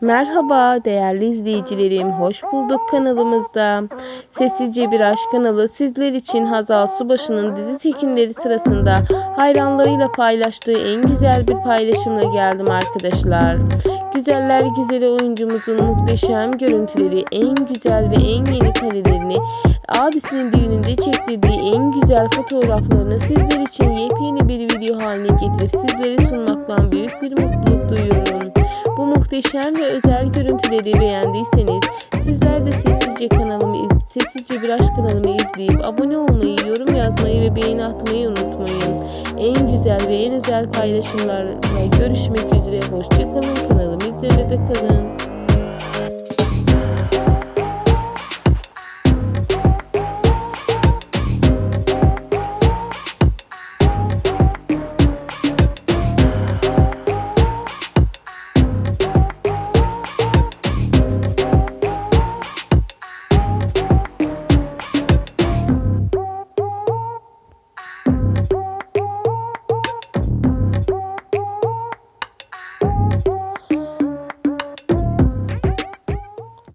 Merhaba değerli izleyicilerim, hoş bulduk kanalımızda. Sessizce Bir Aşk kanalı sizler için Hazal Subaşı'nın dizi çekimleri sırasında hayranlarıyla paylaştığı en güzel bir paylaşımla geldim arkadaşlar. Güzeller güzeli oyuncumuzun muhteşem görüntüleri, en güzel ve en yeni karelerini, abisinin düğününde çektirdiği en güzel fotoğraflarını sizler için yepyeni bir video haline getirip sizlere sunmaktan büyük bir mutluluk duyuyorum. Muhteşem ve özel görüntüleri beğendiyseniz sizler de sessizce kanalımı iz sessizce bir aşk kanalımı izleyip abone olmayı, yorum yazmayı ve beğeni atmayı unutmayın. En güzel ve en özel paylaşımlarla görüşmek üzere. Hoşçakalın.